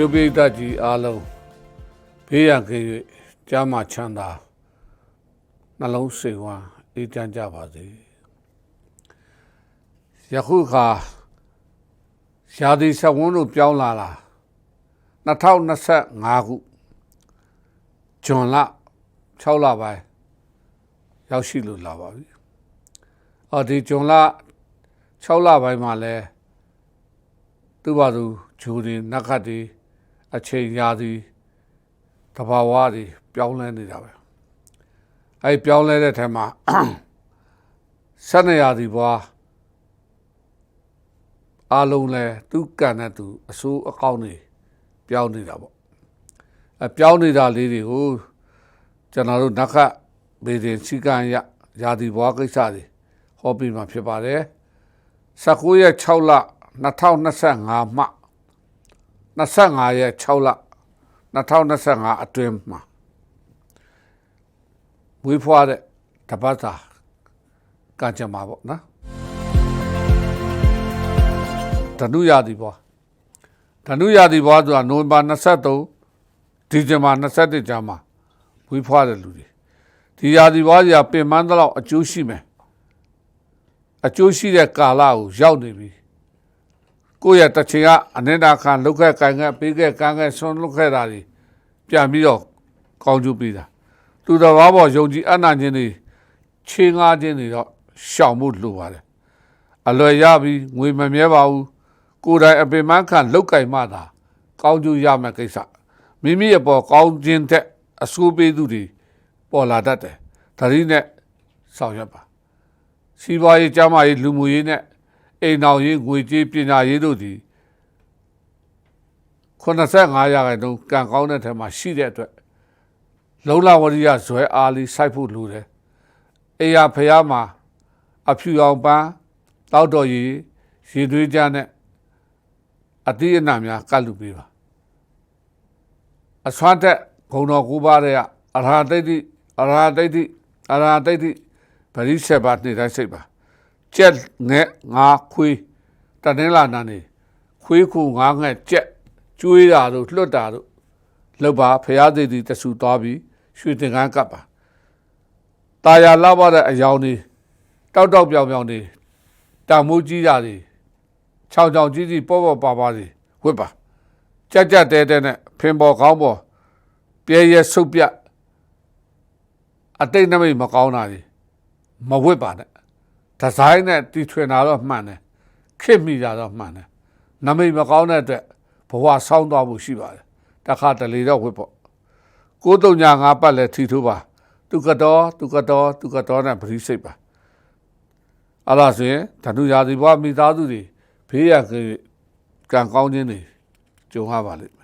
ရုပ်ပိဋကကြီးအားလုံးဘေးရန်ကင်း၍ကြားမှချမ်းသာနှလုံးစိမ်ဝမ်းအေးချမ်းကြပါစေယခုခါရှားဒီဆက်ဝန်းတို့ပြောင်းလာလာ2025ခုဂျွန်လ6လပိုင်းရောက်ရှိလို့လာပါပြီအော်ဒီဂျွန်လ6လပိုင်းမှာလဲသူ့ဘာသူဂျူဒီနက်ခတ်ဒီ အချိန်ရာဒီတဘာဝတွေပြောင်းလဲနေတာပဲအဲပြောင်းလဲတဲ့ထဲမှာဆက်နေရာဒီဘွားအားလုံးလဲသူကံနဲ့သူအဆိုးအကောင်းနေပြောင်းနေတာပေါ့အပြောင်းနေတာလေးတွေကိုကျွန်တော်တို့နက်ခတ်ဘေဒင်စီကံရရာဒီဘွားကိစ္စတွေဟောပြီးမှဖြစ်ပါတယ်19ရက်6လ2025မှ 25ရက်6လ2025အတွင်းမှာဝေးဖွားတဲ့တပတ်သာကံကြမ္မာပေါ့နော်ဓနုရာသီဘွားဓနုရာသီဘွားဆိုတာနိုဝင်ဘာ23ဒီဇင်ဘာ21ကျမ်းမှာဝေးဖွားတဲ့လူတွေဒီရာသီဘွားကြီးကပင်ပန်းတော့အကျိုးရှိမယ်အကျိုးရှိတဲ့ကာလကိုရောက်နေပြီ ကိုယ့်ရဲ့တစ်ချိန်ကအနစ်တာခံလုတ်ခဲ့ကန်ခဲ့ပေးခဲ့ကမ်းခဲ့ဆွန်းလုတ်ခဲ့တာတွေပြန်ပြီးတော့ကောင်းကျိုးပေးတာသူတော်ဘာပေါ်ယုံကြည်အနာခြင်းတွေချင်းငါခြင်းတွေတော့ရှောင်မှုလိုပါတယ်အလွယ်ရပြီးငွေမမြဲပါဘူးကိုယ်တိုင်အပင်မခံလုတ်ကင်မှသာကောင်းကျိုးရမယ့်ကိစ္စမိမိရဲ့ပေါ်ကောင်းခြင်းတဲ့အဆိုးပေးသူတွေပေါ်လာတတ်တယ်ဒါရင်းနဲ့ဆောင်ရွက်ပါစီးပွားရေးကျန်းမာရေးလူမှုရေးနဲ့ အိမ်တော်ရေးငွေကြေးပညာရေးတို့သည်85ရာခိုင်နှုန်းကံကောင်းတဲ့ထက်မှာရှိတဲ့အတွက်လုံလဝရိယဇွဲအားလေးစိုက်ဖို့လိုတယ်။အေယာဖျားမှာအဖြူအောင်ပန်းတောက်တော်ရည်ရေသွေးကြနဲ့အတိအနများကတ်လူပေးပါအစွမ်းတက်ဂုံတော်ကိုပါတဲ့အရဟတိတ်တိအရဟတိတ်တိအရဟတိတ်တိပရိစ္ဆေပါနေတိုင်းစိတ်ပါ ကြက်ငဲ့ငါခွေးတနင်္လာနာနေခွေးခုငါငဲ့ကြက်ကျွေးတာတို့လွတ်တာတို့လောက်ပါဖရာသိသည်တဆူသွားပြီးရွှေတင်ကန်းကပ်ပါตาယာလောက်ပါတဲ့အယောင်တွေတောက်တောက်ပြောင်ပြောင်တွေတာမိုးကြီးတာတွေခြောင်ခြောင်ကြီးကြီးပေါ့ပေါ့ပါပါတွေဝစ်ပါကြက်ကြက်တဲတဲနဲ့ဖင်ပေါ်ကောင်းပေါ်ပြဲရဲဆုပ်ပြအတိတ်နမိတ်မကောင်းတာတွေမဝစ်ပါနဲ့ ဒီဇိုင်းနဲ့တီထွင်တာတော့မှန်တယ်ခစ်မိတာတော့မှန်တယ်နမိတ်မကောင်းတဲ့အတွက်ဘဝဆောင်းသွားမှုရှိပါတယ်တခါတလေတော့ဝစ်ပေါ့ကိုးတုံညာငါပတ်လဲထီထိုးပါသူကတော်သူကတော်သူကတော်နဲ့ပရိစိတ်ပါအဲ့ဒါဆိုရင်ဓနုရာသီဘဝမိသားစုတွေဘေးရကံကောင်းခြင်းတွေကြုံရပါလိမ့်